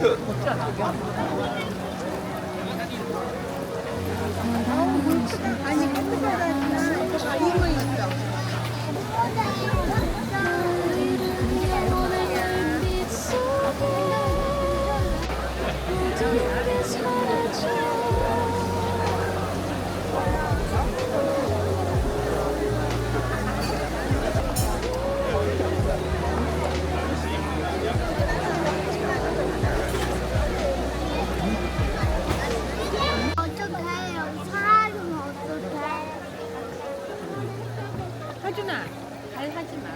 그렇지 않아? 하준아, 잘 하지 마.